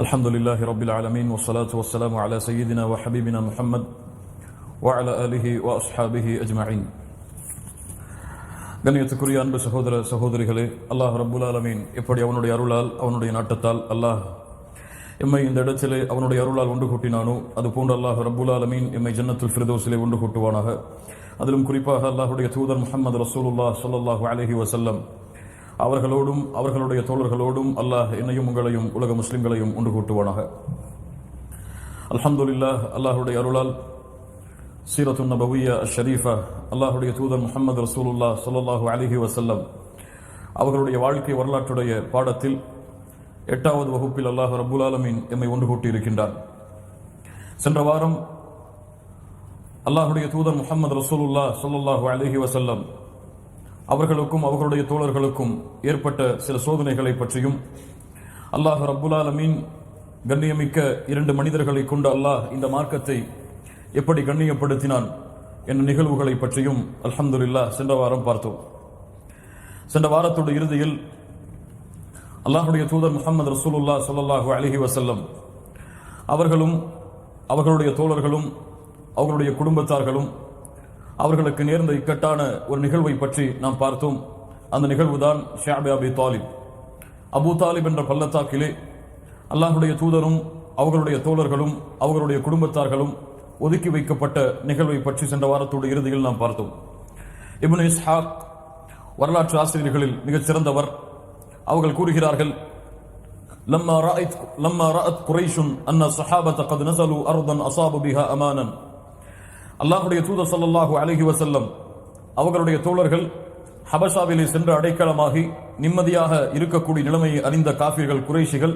الحمد لله رب العالمين والصلاة والسلام على سيدنا وحبيبنا محمد وعلى آله وأصحابه أجمعين கண்ணியத்துக்குரிய அன்பு சகோதர சகோதரிகளே அல்லாஹ் ரப்புல் ஆலமீன் எப்படி அவனுடைய அருளால் அவனுடைய நாட்டத்தால் அல்லாஹ் எம்மை இந்த இடத்திலே அவனுடைய அருளால் ஒன்று கூட்டினானோ அது போன்று அல்லாஹ் ரப்புல் ஆலமீன் எம்மை ஜன்னத்துல் ஃபிர்தோஸிலே ஒன்று கூட்டுவானாக அதிலும் குறிப்பாக அல்லாஹுடைய தூதர் முஹம்மது ரசூலுல்லாஹ் ஸல்லல்லாஹு அலைஹி வஸல்லம் அவர்களோடும் அவர்களுடைய தோழர்களோடும் அல்லாஹ் என்னையும் உங்களையும் உலக முஸ்லிம்களையும் ஒன்று கூட்டுவானாக. அல்ஹம்துலில்லாஹ் அல்லாஹுடைய அருளால் சீரத்து நபவியா ஷரீஃபா அல்லாஹுடைய தூதர் முகமது ரசூலுல்லா ஸல்லல்லாஹு அலிஹி வசல்லம் அவர்களுடைய வாழ்க்கை வரலாற்றுடைய பாடத்தில் எட்டாவது வகுப்பில் அல்லாஹ் ரபுல் ஆலமீன் எம்மை ஒன்று கூட்டியிருக்கின்றார். சென்ற வாரம் அல்லாஹுடைய தூதர் முகமது ரசூலுல்லா ஸல்லல்லாஹு அலிஹி வசல்லம் அவர்களுக்கும் அவர்களுடைய தோழர்களுக்கும் ஏற்பட்ட சில சோதனைகளை பற்றியும் அல்லாஹ் ரபுல்லாலமீன் கண்ணியமிக்க இரண்டு மனிதர்களை கொண்டு அல்லாஹ் இந்த மார்க்கத்தை எப்படி கண்ணியப்படுத்தினான் என்ற நிகழ்வுகளை பற்றியும் அல்ஹம்துலில்லாஹ் சென்ற வாரம் பார்த்தோம். சென்ற வாரத்தோட இறுதியில் அல்லாஹுடைய தூதர் முகமது ரசூலுல்லா ஸல்லல்லாஹு அலஹி வசல்லம் அவர்களும் அவர்களுடைய தோழர்களும் அவர்களுடைய குடும்பத்தார்களும் அவர்களுக்கு நேர்ந்த இக்கட்டான ஒரு நிகழ்வை பற்றி நாம் பார்த்தோம் அந்த நிகழ்வுதான் ஷாபி அபி தாலிப் அபு தாலிப் என்ற பள்ளத்தாக்கிலே அல்லாஹுடைய தூதரும் அவர்களுடைய தோழர்களும் அவர்களுடைய குடும்பத்தார்களும் ஒதுக்கி வைக்கப்பட்ட நிகழ்வை பற்றி சென்ற வாரத்தோடு இறுதியில் நாம் பார்த்தோம் இப்னு இஸ்ஹாக் வரலாற்று ஆசிரியர்களில் மிகச் சிறந்தவர் அவர்கள் கூறுகிறார்கள் لما رأت لما رأت قريش أن الصحابة قد نزلوا أرضا أصابوا بها أمانا அல்லாஹுடைய தூதர் சல்லாஹூ அலஹி வசல்லம் அவர்களுடைய தோழர்கள் ஹபஷாவிலே சென்று அடைக்கலமாகி நிம்மதியாக இருக்கக்கூடிய நிலைமையை அறிந்த காஃபிர்கள் குறைஷிகள்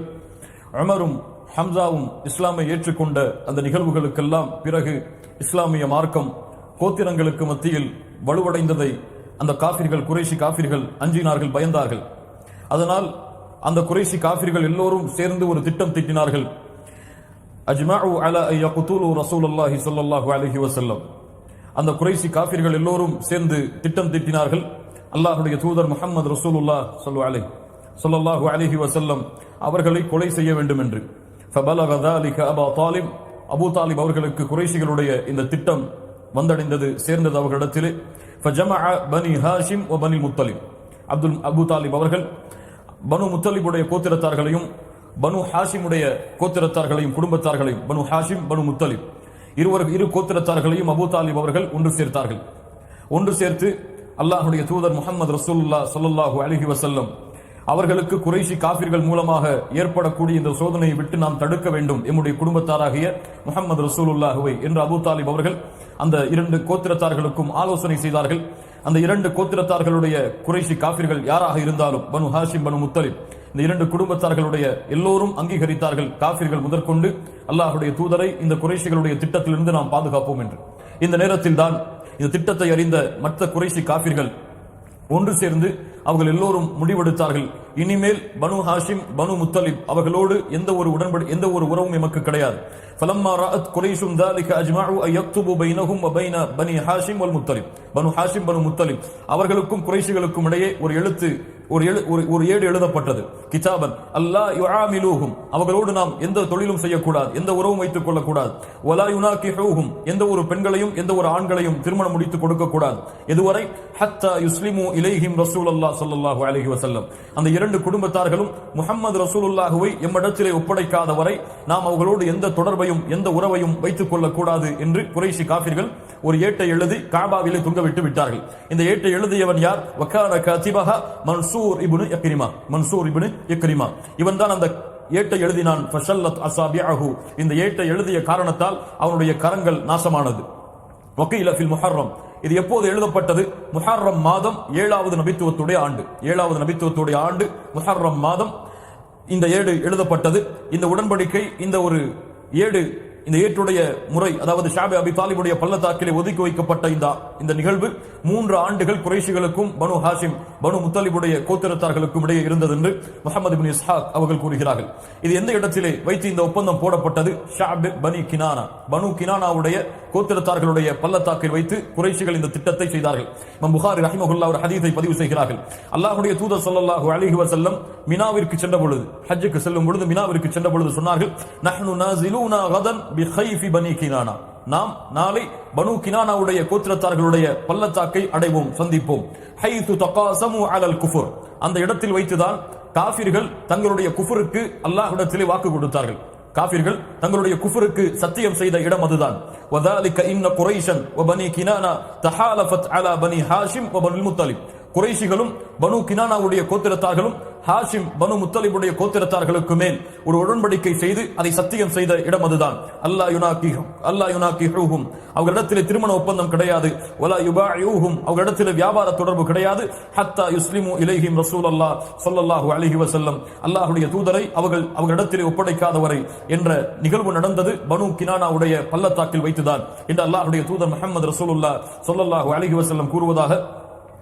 அமரும் ஹம்சாவும் இஸ்லாமை ஏற்றுக்கொண்ட அந்த நிகழ்வுகளுக்கெல்லாம் பிறகு இஸ்லாமிய மார்க்கம் கோத்திரங்களுக்கு மத்தியில் வலுவடைந்ததை அந்த காஃபிர்கள் குறைஷி காஃபிர்கள் அஞ்சினார்கள் பயந்தார்கள். அதனால் அந்த குறைஷி காஃபிர்கள் எல்லோரும் சேர்ந்து ஒரு திட்டம் தீட்டினார்கள். அஜ்மஉ அலா ஐ யக்துலு ரசூலுல்லாஹி ஸல்லல்லாஹு அலைஹி வஸல்லம் அந்த குறைசி காஃபிர்கள் எல்லோரும் சேர்ந்து திட்டம் தீட்டினார்கள் அல்லாஹ்வுடைய தூதர் முஹம்மது ரசூலுல்லாஹ் ஸல்லல்லாஹு அலைஹி ஸல்லல்லாஹு அலைஹி வஸல்லம் அவர்களை கொலை செய்ய வேண்டும் என்று ஃபபலக ذلك அபா தாலிப் அபூ தாலிப் அவர்களுக்கு குறைஷிகளுடைய இந்த திட்டம் வந்தடைந்தது சேர்ந்தது அவர்களிடத்திலே ஃபஜமஅ பனி ஹாஷிம் வ பனி முத்தலிப் அப்துல் அபூ தாலிப் அவர்கள் பனு முத்தலிபுடைய கோத்திரத்தார்களையும் பனு ஹாஷிமுடைய கோத்திரத்தார்களையும் குடும்பத்தார்களையும் பனு ஹாஷிம் பனு முத்தலிப். இருவர் இரு கோத்திரத்தார்களையும் அபூ தாலிப் அவர்கள் ஒன்று சேர்த்தார்கள். ஒன்று சேர்த்து அல்லாஹுடைய தூதர் முகமது ரசூல்லா ஸல்லல்லாஹு அலைஹி வசல்லம் அவர்களுக்கு குறைஷி காபிர்கள் மூலமாக ஏற்படக்கூடிய இந்த சோதனையை விட்டு நாம் தடுக்க வேண்டும். எம்முடைய குடும்பத்தாராகிய முகமது ரசூலுல்லாஹுவை என்று அபு தாலிப் அவர்கள் அந்த இரண்டு கோத்திரத்தார்களுக்கும் ஆலோசனை செய்தார்கள். அந்த இரண்டு கோத்திரத்தார்களுடைய குறைஷி காபிர்கள் யாராக இருந்தாலும் பனு ஹாஷிம் பனு முத்தலிப் இந்த இரண்டு குடும்பத்தார்களுடைய எல்லோரும் அங்கீகரித்தார்கள் காபிர்கள் முதற்கொண்டு அல்லாஹுடைய தூதரை இந்த குறைஷிகளுடைய திட்டத்திலிருந்து நாம் பாதுகாப்போம் என்று இந்த நேரத்தில் தான் இந்த திட்டத்தை அறிந்த மற்ற குறைஷி காபிர்கள் ஒன்று சேர்ந்து அவர்கள் எல்லோரும் முடிவெடுத்தார்கள் இனிமேல் பனு ஹாஷிம் பனு முத்தலிப் அவர்களோடு எந்த ஒரு உடன்படி எந்த ஒரு உறவும் எமக்கு கிடையாது فلما رأت قريش ذلك أجمعوا أن يكتبوا بينهم وبين بني هاشم والمطلب பனு ஹாஷிம் பனு முத்தலிப் அவர்களுக்கும் குறைஷிகளுக்கும் இடையே ஒரு எழுத்து ஒரு எழு ஒரு ஒரு ஏடு எழுதப்பட்டது. கிதாபன் அல்லாஹ் யுஆமிலூஹும். அவர்களோடு நாம் எந்த தொழிலும் செய்யக்கூடாது எந்த உறவும் வைத்துக் கொள்ளக்கூடாது. வலா யுனாகிஹூஹும் எந்த ஒரு பெண்களையும் எந்த ஒரு ஆண்களையும் திருமணம் முடித்து கொடுக்கக்கூடாது. இதுவரை எதுவரை ஹத்தா யுஸ்லிமு இலைஹிம் ரசூலுல்லாஹ் ஸல்லல்லாஹு அலைஹி வஸல்லம். அந்த இரண்டு குடும்பத்தார்களும் முஹம்மது ரசூலுல்லாஹுவை எம்மிடத்திலே ஒப்படைக்காத வரை நாம் அவர்களோடு எந்த தொடர்பையும் எந்த உறவையும் வைத்துக் கொள்ளக்கூடாது என்று குறைஷி காபிர்கள் ஒரு ஏட்டை எழுதி காபாவிலே தொங்கவிட்டு விட்டார்கள். இந்த ஏட்டை எழுதியவன் யார்? வக்கான கதிபஹா மன்சூர் மன்சூர் இபுனு எக்ரிமா மன்சூர் இபுனு எக்ரிமா இவன் தான் அந்த ஏட்டை எழுதினான். ஃபஷல்லத் அசாபிஅஹு. இந்த ஏட்டை எழுதிய காரணத்தால் அவனுடைய கரங்கள் நாசமானது. வக்கீல ஃபில் முஹர்ரம். இது எப்போது எழுதப்பட்டது? முஹர்ரம் மாதம் ஏழாவது நபித்துவத்துடைய ஆண்டு. ஏழாவது நபித்துவத்துடைய ஆண்டு முஹர்ரம் மாதம் இந்த ஏடு எழுதப்பட்டது. இந்த உடன்படிக்கை இந்த ஒரு ஏடு இந்த ஏற்றுடைய முறை அதாவது ஷாபே அபி தாலிபுடைய பள்ளத்தாக்கிலே ஒதுக்கி வைக்கப்பட்ட இந்த இந்த நிகழ்வு மூன்று ஆண்டுகள் குறைஷிகளுக்கும் பனு ஹாஷிம் பனு முத்தலிபுடைய கோத்திரத்தார்களுக்கும் இடையே இருந்தது என்று முகமது பின் இஸ்ஹாக் அவர்கள் கூறுகிறார்கள். இது எந்த இடத்திலே வைத்து இந்த ஒப்பந்தம் போடப்பட்டது? ஷாபே பனி கினானா. பனு கினானாவுடைய கோத்திரத்தார்களுடைய பள்ளத்தாக்கில் வைத்து குறைஷிகள் இந்த திட்டத்தை செய்தார்கள். இமாம் புகாரி ரஹிமகுல்லா ஒரு ஹதீஸை பதிவு செய்கிறார்கள். அல்லாஹ்வுடைய தூதர் ஸல்லல்லாஹு அலைஹி வஸல்லம் மினாவிற்கு சென்ற பொழுது ஹஜ்ஜுக்கு செல்லும் பொழுது மினாவிற்கு சென்ற பொழுது சொன்னார்கள் நஹ்னு நாசிலூனா கதன் பிஹைஃபி பனி கினானா. நாம் நாளை பனு கினானாவுடைய கோத்திரத்தார்களுடைய பள்ளத்தாக்கை அடைவோம் சந்திப்போம். ஹைது சமு அலல் குஃபுர். அந்த இடத்தில் வைத்துதான் காஃபிர்கள் தங்களுடைய குஃபருக்கு அல்லாஹ்விடத்திலே வாக்கு கொடுத்தார்கள். காஃபிர்கள் தங்களுடைய குஃபருக்கு சத்தியம் செய்த இடம் அதுதான். வதாலிக இன்ன குரைஷன் வபனி கினானா தஹாலஃபத் அலா பனி ஹாஷிம் வபனுல் முத்தலிப். குறைசிகளும் பனு கினானாவுடைய கோத்திரத்தார்களும் ஹாஷிம் பனு முத்தலிபுடைய கோத்திரத்தார்களுக்கு மேல் ஒரு உடன்படிக்கை செய்து அதை சத்தியம் செய்த இடம் அதுதான். அல்லாஹ் யுனாக்கி அல்லாஹ் யுனாக்கி ஹூஹும். அவர்களிடத்தில் திருமண ஒப்பந்தம் கிடையாது. ஒலா யுபா யூஹும் அவர்களிடத்தில் வியாபார தொடர்பு கிடையாது. ஹத்தா யுஸ்லிமு இலைஹிம் ரசூல் அல்லாஹ் சொல்லல்லாஹு அலிஹி வசல்லம் அல்லாஹுடைய தூதரை அவர்கள் அவர்களிடத்தில் ஒப்படைக்காதவரை என்ற நிகழ்வு நடந்தது பனு கினானாவுடைய பள்ளத்தாக்கில் வைத்துதான். என்று அல்லாஹுடைய தூதர் முஹம்மது ரசூலுல்லா சொல்லல்லாஹு அலிஹி வசல்லம் கூறுவதாக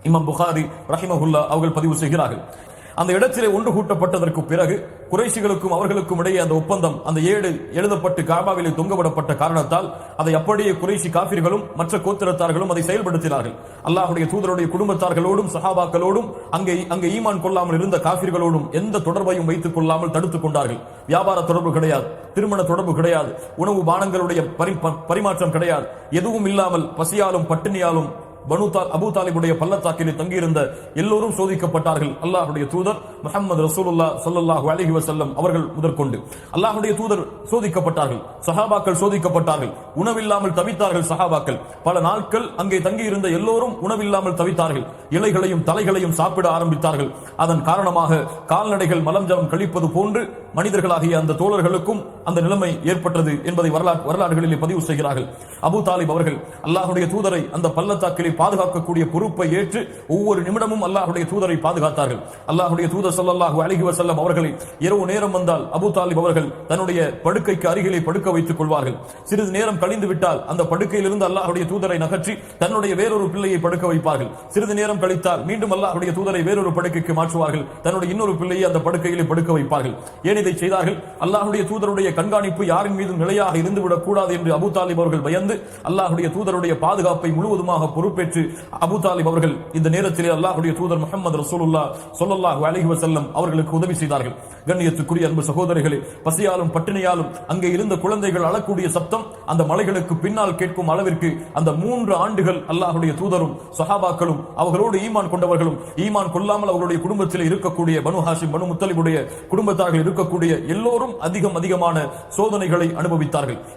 இமாம் புகாரி ரஹிமஹுல்லா அவர்கள் பதிவு செய்கிறார்கள். அந்த இடத்திலே ஒன்று கூட்டப்பட்டதற்கு பிறகு குறைஷிகளுக்கும் அவர்களுக்கும் இடையே அந்த ஒப்பந்தம் அந்த ஏடு எழுதப்பட்டு காபாவிலே தொங்கவிடப்பட்ட காரணத்தால் அதை அப்படியே குறைஷி காபிர்களும் மற்ற கோத்திரத்தார்களும் அதை செயல்படுத்தினார்கள். அல்லாஹுடைய தூதருடைய குடும்பத்தார்களோடும் சஹாபாக்களோடும் அங்கே அங்கே ஈமான் கொள்ளாமல் இருந்த காபிர்களோடும் எந்த தொடர்பையும் வைத்துக் கொள்ளாமல் தடுத்துக் கொண்டார்கள். வியாபார தொடர்பு கிடையாது திருமண தொடர்பு கிடையாது உணவு பானங்களுடைய பரி- பரிமாற்றம் கிடையாது. எதுவும் இல்லாமல் பசியாலும் பட்டினியாலும் பனு அபு தாலிபுடைய பள்ளத்தாக்கிலே தங்கியிருந்த எல்லோரும் சோதிக்கப்பட்டார்கள். அல்லாஹுடைய தூதர் முகமது ரசூலுல்லா சல்லாஹூ அலஹி வசல்லம் அவர்கள் முதற்கொண்டு. அல்லாஹுடைய தூதர் சோதிக்கப்பட்டார்கள். சஹாபாக்கள் சோதிக்கப்பட்டார்கள். உணவில்லாமல் தவித்தார்கள் சஹாபாக்கள். பல நாட்கள் அங்கே தங்கியிருந்த எல்லோரும் உணவில்லாமல் தவித்தார்கள். இலைகளையும் தலைகளையும் சாப்பிட ஆரம்பித்தார்கள். அதன் காரணமாக கால்நடைகள் மலம் ஜலம் கழிப்பது போன்று மனிதர்களாகிய அந்த தோழர்களுக்கும் அந்த நிலைமை ஏற்பட்டது என்பதை வரலாறு வரலாறுகளிலே பதிவு செய்கிறார்கள். அபு தாலிப் அவர்கள் அல்லாஹுடைய தூதரை அந்த பள்ளத்தாக்கிலே பாதுகாக்கக்கூடிய பொறுப்பை ஏற்று ஒவ்வொரு நிமிடமும் அல்லாஹுடைய தூதரை பாதுகாத்தார்கள். அல்லாஹுடைய தூதர் சல்லாஹு அழகி வசல்லம் அவர்களை இரவு நேரம் வந்தால் அபு தாலிப் அவர்கள் தன்னுடைய படுக்கைக்கு அருகிலே படுக்க வைத்துக் கொள்வார்கள். சிறிது நேரம் கழிந்து விட்டால் அந்த படுக்கையிலிருந்து அல்லாஹுடைய தூதரை நகற்றி தன்னுடைய வேறொரு பிள்ளையை படுக்க வைப்பார்கள். சிறிது நேரம் கழித்தால் மீண்டும் அல்லாஹுடைய தூதரை வேறொரு படுக்கைக்கு மாற்றுவார்கள். தன்னுடைய இன்னொரு பிள்ளையை அந்த படுக்கையிலே படுக்க வைப்பார்கள். ஏன் இதை செய்தார்கள்? அல்லாஹுடைய தூதருடைய கண்காணிப்பு யாரின் மீதும் நிலையாக இருந்துவிடக் கூடாது என்று அபு தாலிப் அவர்கள் பயந்து அல்லாஹுடைய தூதருடைய பாதுகாப்பை முழுவதுமாக பொறுப்பேற்று அபு தாலிப் அவர்கள் இந்த நேரத்திலே அல்லாஹுடைய தூதர் முகமது ரசூலுல்லா சொல்லல்லாஹு அலஹி வசல்லம் அவர்களுக்கு உதவி செய்தார்கள். கண்ணியத்துக்குரிய அன்பு சகோதரிகளே பசியாலும் பட்டினியாலும் அங்கே இருந்த குழந்தைகள் அழக்கூடிய சத்தம் அந்த மலைகளுக்கு பின்னால் கேட்கும் அளவிற்கு அந்த மூன்று ஆண்டுகள் அல்லாஹுடைய தூதரும் சஹாபாக்களும் அவர்களோடு ஈமான் கொண்டவர்களும் ஈமான் கொள்ளாமல் அவர்களுடைய குடும்பத்தில் இருக்கக்கூடிய பனு ஹாஷிம் பனு முத்தலிபுடைய குடும்பத்தார்கள் இருக்கக்கூடிய எல்லோரும் அதிகம் அதிகமான சோதனைகளை அனுபவித்தார்கள்.